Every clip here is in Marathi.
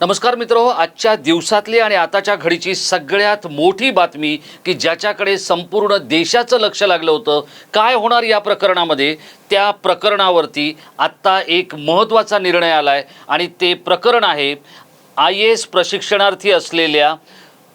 नमस्कार मित्र आजच्या दिवसातली आणि आताच्या घडीची सगळ्यात मोठी बातमी की ज्याच्याकडे संपूर्ण देशाचं लक्ष लागलं होतं काय होणार या प्रकरणामध्ये त्या प्रकरणावरती आत्ता एक महत्त्वाचा निर्णय आला आहे आणि ते प्रकरण आहे आय ए एस प्रशिक्षणार्थी असलेल्या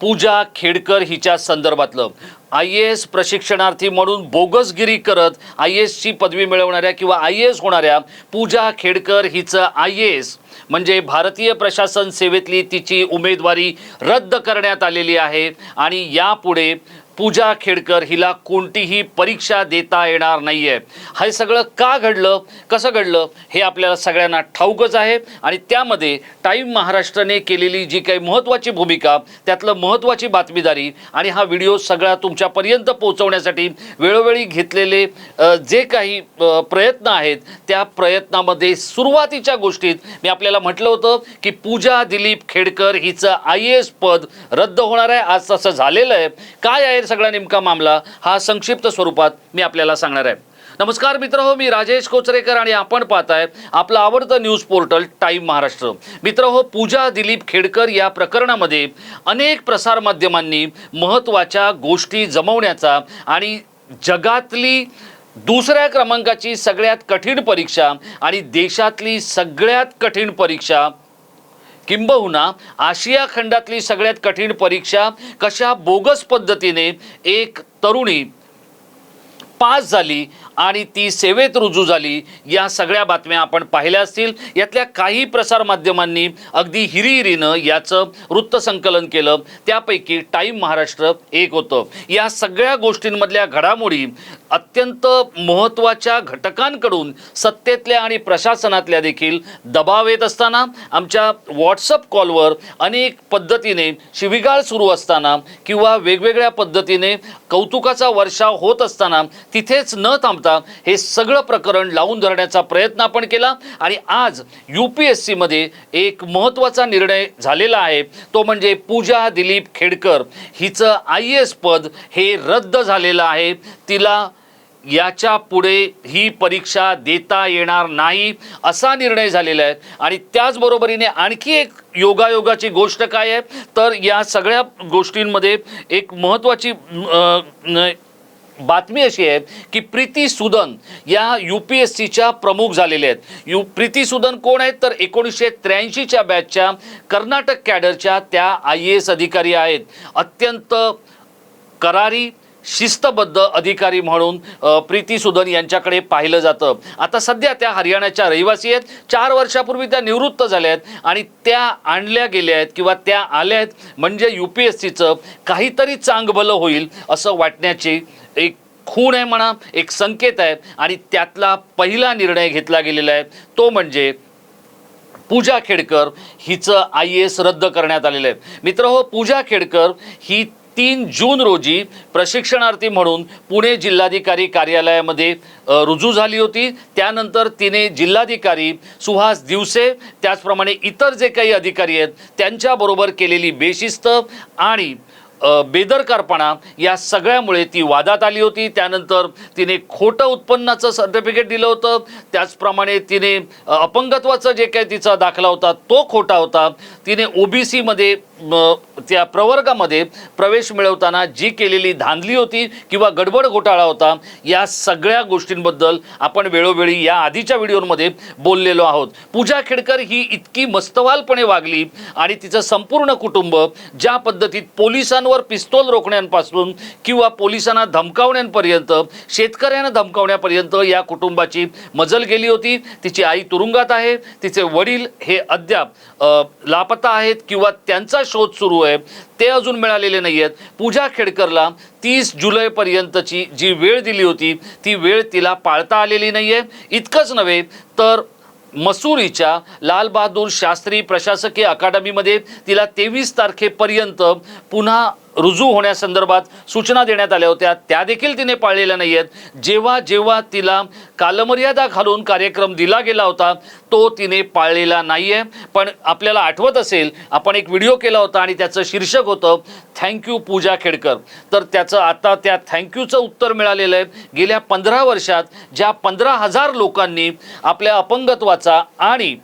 पूजा खेडकर हिच्या संदर्भातलं. आय ए एस प्रशिक्षणार्थी म्हणून बोगसगिरी करत आय ए एसची पदवी मिळवणाऱ्या किंवा आय ए एस होणाऱ्या पूजा खेडकर हिचं आय ए एस म्हणजे भारतीय प्रशासन सेवेतली तिची उमेदवारी रद्द करण्यात आलेली आहे. आणि यापुढे पूजा खेडकर हिला कोणतीही परीक्षा देता येणार नाही आहे हे सगळं का घडलं? कसं घडलं? हे आपल्याला सगळ्यांना ठाऊकच आहे. आणि त्यामध्ये टाईम महाराष्ट्राने केलेली जी काही महत्त्वाची भूमिका त्यातलं महत्त्वाची बातमीदारी आणि हा व्हिडिओ सगळा तुमच्यापर्यंत पोहोचवण्यासाठी वेळोवेळी घेतलेले जे काही प्रयत्न आहेत त्या प्रयत्नामध्ये सुरुवातीच्या गोष्टीत मी आपल्याला म्हटलं होतं की पूजा दिलीप खेडकर हिचं आय ए एस पद रद्द होणार आहे. आज तसं झालेलं आहे. काय आहे सगळा नेमका मामला हा संक्षिप्त स्वरूपात मी आपल्याला सांगणार आहे. नमस्कार मित्र हो मी राजेश कोचरेकर आणि आपण पाहताय आपलं आवडतं न्यूज पोर्टल टाईम महाराष्ट्र. मित्र हो पूजा दिलीप खेडकर या प्रकरणामध्ये अनेक प्रसारमाध्यमांनी महत्त्वाच्या गोष्टी जमवण्याचा आणि जगातली दुसऱ्या क्रमांकाची सगळ्यात कठीण परीक्षा आणि देशातली सगळ्यात कठीण परीक्षा किंबहुना आशिया खंडातली सगळ्यात कठीण परीक्षा कशा बोगस पद्धतीने एक तरुणी पास झाली आणि ती सेवेत रुजू झाली या सगळ्या बातम्या आपण पाहिल्या असतील. यातल्या काही प्रसारमाध्यमांनी अगदी हिरिहिरीनं याचं वृत्तसंकलन केलं. त्यापैकी टाईम महाराष्ट्र एक होतं. या सगळ्या गोष्टींमधल्या घडामोडी अत्यंत महत्त्वाच्या घटकांकडून सत्तेतल्या आणि प्रशासनातल्या देखील दबाव येत असताना आमच्या व्हॉट्सअप कॉलवर अनेक पद्धतीने शिविगाळ सुरू असताना किंवा वेगवेगळ्या पद्धतीने कौतुकाचा वर्षाव होत असताना तिथेच न थांबता हे सगळं प्रकरण लावून धरण्याचा प्रयत्न आपण केला. आणि आज यू पी एस सीमध्ये एक महत्त्वाचा निर्णय झालेला आहे. तो म्हणजे पूजा दिलीप खेडकर. हिचं आय एस पद हे रद्द झालेलं आहे. तिला याच्यापुढे ही परीक्षा देता येणार नाही असा निर्णय झालेला आहे. आणि त्याचबरोबरीने आणखी एक योगायोगाची गोष्ट काय आहे? तर या सगळ्या गोष्टींमध्ये एक महत्त्वाची बातमी अशी आहे की प्रीती सुदन या यू पी एस सीच्या प्रमुख झालेल्या आहेत. यू प्रीती सुदन कोण आहेत? तर एकोणीसशे त्र्याऐंशीच्या बॅचच्या कर्नाटक कॅडरच्या त्या आय ए एस अधिकारी आहेत. अत्यंत करारी शिस्तबद्ध अधिकारी म्हणून प्रीती सुदन यांच्याकडे पाहिलं जातं. आता सध्या त्या हरियाणाच्या रहिवासी आहेत. चार वर्षापूर्वी त्या निवृत्त झाल्या आहेत आणि त्या आणल्या गेल्या आहेत किंवा त्या आल्या आहेत. म्हणजे यू पी एस सीचं काहीतरी चांगभलं होईल असं वाटण्याची एक खूण आहे म्हणा एक संकेत आहे. आणि त्यातला पहिला निर्णय घेतला गेलेला आहे. तो म्हणजे पूजा खेडकर हिचं आय ए एस रद्द करण्यात आलेलं आहे. मित्र हो पूजा खेडकर ही तीन जून रोजी प्रशिक्षणार्थी म्हणून पुणे जिल्हाधिकारी कार्यालयामध्ये रुजू झाली होती. त्यानंतर तिने जिल्हाधिकारी सुहास दिवसे त्याचप्रमाणे इतर जे काही अधिकारी आहेत त्यांच्याबरोबर केलेली बेशिस्त आणि बेदरकारपणा या सगळ्यामुळे ती वादात आली होती. त्यानंतर तिने खोटं उत्पन्नाचं सर्टिफिकेट दिलं होतं. त्याचप्रमाणे तिने अपंगत्वाचं जे काही तिचा दाखला होता तो खोटा होता. तिने ओबीसीमध्ये त्या प्रवर्गामध्ये प्रवेश मिळवताना जी केलेली धांदली होती किंवा गडबड घोटाळा होता या सगळ्या गोष्टींबद्दल आपण वेळोवेळी या आधीच्या व्हिडिओमध्ये बोललेलो आहोत. पूजा खेडकर ही इतकी मस्तवालपणे वागली आणि तिचं संपूर्ण कुटुंब ज्या पद्धतीत पोलिसांवर पिस्तोल रोखण्यापासून किंवा पोलिसांना धमकावण्यापर्यंत शेतकऱ्यांना धमकावण्यापर्यंत या कुटुंबाची मजल गेली होती. तिची आई तुरुंगात आहे. तिचे वडील हे अद्याप लापता आहेत किंवा त्यांचा शोध सुरू आहे. ते अजून मिळालेले नाही आहेत पूजा खेडकरला तीस जुलैपर्यंतची जी वेळ दिली होती ती वेळ तिला पाळता आलेली नाही आहे इतकंच नव्हे तर मसुरीच्या लालबहादूर शास्त्री प्रशासकीय अकादमीमध्ये तिला तेवीस तारखेपर्यंत पुन्हा रुजू होण्यासंदर्भात सूचना देण्यात आल्या होत्या. त्या देखील तिने पाळलेल्या नाही आहेत जेव्हा जेव्हा तिला कालमर्यादा घालून कार्यक्रम दिला गेला होता तो तिने पाळलेला नाही आहे पण आपल्याला आठवत असेल आपण एक व्हिडिओ केला होता आणि त्याचं शीर्षक होतं थँक्यू पूजा खेडकर. तर त्याचं आता त्या थँक्यूचं उत्तर मिळालेलं आहे. गेल्या पंधरा वर्षात ज्या पंधरा हजार लोकांनी आपल्या अपंगत्वाचा आणि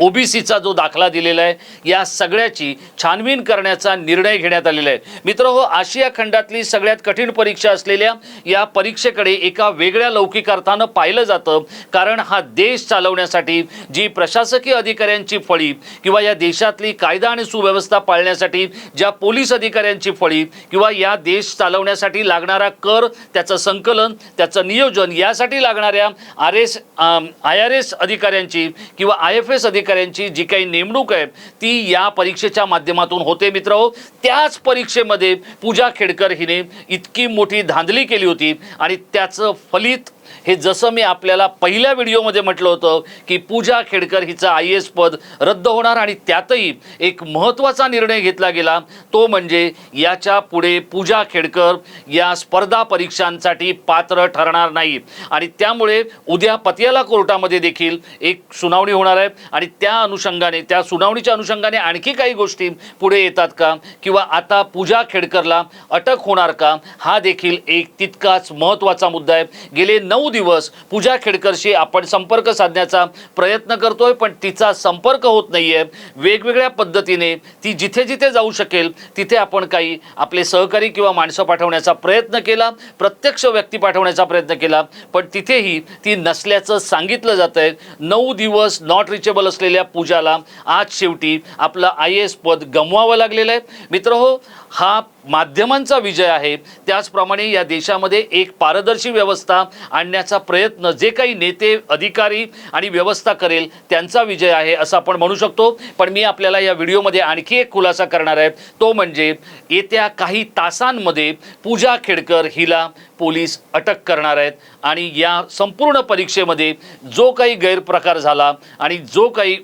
ओबीसीचा जो दाखला दिलेला आहे या सगळ्याची छानबीन करण्याचा निर्णय घेण्यात आलेला आहे. मित्र हो आशिया खंडातली सगळ्यात कठीण परीक्षा असलेल्या या परीक्षेकडे एका वेगळ्या लौकिक अर्थानं पाहिलं जातं कारण हा देश चालवण्यासाठी जी प्रशासकीय अधिकाऱ्यांची फळी किंवा या देशातली कायदा आणि सुव्यवस्था पाळण्यासाठी ज्या पोलीस अधिकाऱ्यांची फळी किंवा या देश चालवण्यासाठी लागणारा कर त्याचं संकलन त्याचं नियोजन यासाठी लागणाऱ्या R S I R S अधिकाऱ्यांची किंवा आय एफ एस अधिकाऱ्यांची जी काही नेमणूक आहे ती या परीक्षेच्या माध्यमातून होते मित्र. त्याच परीक्षेमध्ये पूजा खेडकर हिने इतकी मोठी धांदली केली होती आणि त्याचं फलित हे जसं मी आपल्याला पहिल्या व्हिडिओमध्ये म्हटलं होतं की पूजा खेडकर हिचं आय एस पद रद्द होणार आणि त्यातही एक महत्त्वाचा निर्णय घेतला गेला तो म्हणजे याच्यापुढे पूजा खेडकर या स्पर्धा परीक्षांसाठी पात्र ठरणार नाही. आणि त्यामुळे उद्या पतियाला कोर्टामध्ये देखील एक सुनावणी होणार आहे आणि त्या अनुषंगाने त्या सुनावणीच्या अनुषंगाने आणखी काही गोष्टी पुढे येतात का? किंवा आता पूजा खेडकरला अटक होणार का? हा देखील एक तितकाच महत्त्वाचा मुद्दा आहे. गेले नऊ नऊ दिवस पूजा खेडकरशी आपण संपर्क साधण्याचा प्रयत्न करतोय पण तिचा संपर्क होत नाहीये. वेगवेगळ्या पद्धतीने ती जिथे जिथे जाऊ शकेल तिथे आपण काही आपले सहकारी किंवा माणसं पाठवण्याचा प्रयत्न केला प्रत्यक्ष व्यक्ती पाठवण्याचा प्रयत्न केला पण तिथेही ती नसल्याचं सांगितलं जात आहे नऊ दिवस नॉट रिचेबल असलेल्या पूजाला आज शेवटी आपलं आय एस पद गमवावं लागलेलं आहे. मित्र हो हा माध्यमांचा विजय आहे. त्याचप्रमाणे या देशामध्ये एक पारदर्शी व्यवस्था आणण्याचा प्रयत्न जे काही नेते अधिकारी आणि व्यवस्था करेल त्यांचा विजय आहे असं आपण म्हणू शकतो. पण मी आपल्याला या व्हिडिओमध्ये आणखी एक खुलासा करणार आहे. तो म्हणजे येत्या काही तासांमध्ये पूजा खेडकर हिला पोलीस अटक करणार आहेत आणि या संपूर्ण परीक्षेमध्ये जो काही गैरप्रकार झाला आणि जो काही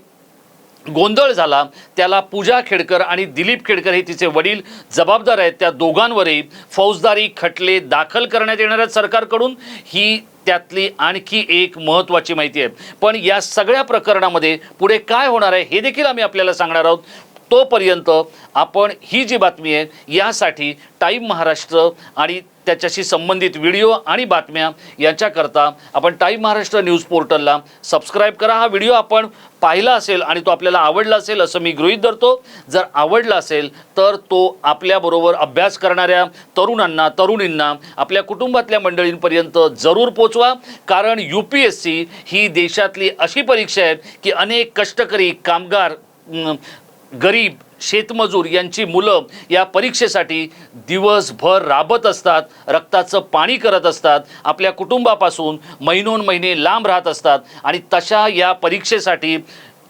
गोंधळ झाला त्याला पूजा खेडकर आणि दिलीप खेडकर हे तिचे वडील जबाबदार आहेत. त्या दोघांवरही फौजदारी खटले दाखल करण्यात येणार आहेत सरकारकडून. ही त्यातली आणखी एक महत्त्वाची माहिती आहे. पण या सगळ्या प्रकरणामध्ये पुढे काय होणार आहे हे देखील आम्ही आपल्याला सांगणार आहोत. तोपर्यंत आपण ही जी बातमी आहे यासाठी टाईम महाराष्ट्र आणि त्याच्याशी संबंधित व्हिडिओ आणि बातम्या यांच्याकरता आपण टाईम महाराष्ट्र न्यूज पोर्टलला सबस्क्राईब करा. हा व्हिडिओ आपण पाहिला असेल आणि तो आपल्याला आवडला असेल असं मी गृहीत धरतो. जर आवडला असेल तर तो आपल्याबरोबर अभ्यास करणाऱ्या तरुणांना तरुणींना आपल्या कुटुंबातल्या मंडळींपर्यंत जरूर पोचवा. कारण यू पी एस सी ही देशातली अशी परीक्षा आहे की अनेक कष्टकरी कामगार गरीब शेतमजूर यांची मुलं या परीक्षेसाठी दिवसभर राबत असतात रक्ताचं पाणी करत असतात आपल्या कुटुंबापासून महिनोन महिने लांब राहत असतात आणि तशा या परीक्षेसाठी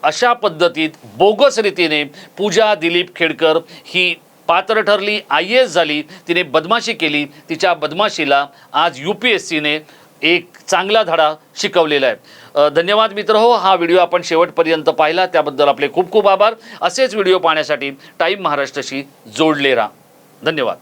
अशा पद्धतीत बोगस रीतीने पूजा दिलीप खेडकर ही पात्र ठरली आय एस झाली तिने बदमाशी केली तिच्या बदमाशीला आज यू पी एस सीने एक चांगला धडा शिकवलेला आहे. धन्यवाद मित्र हो हा व्हिडिओ आपण शेवटपर्यंत पाहिला. त्याबद्दल आपले खूप खूप आभार. असेच व्हिडिओ पाहण्यासाठी टाईम महाराष्ट्राशी जोडले राहा. धन्यवाद.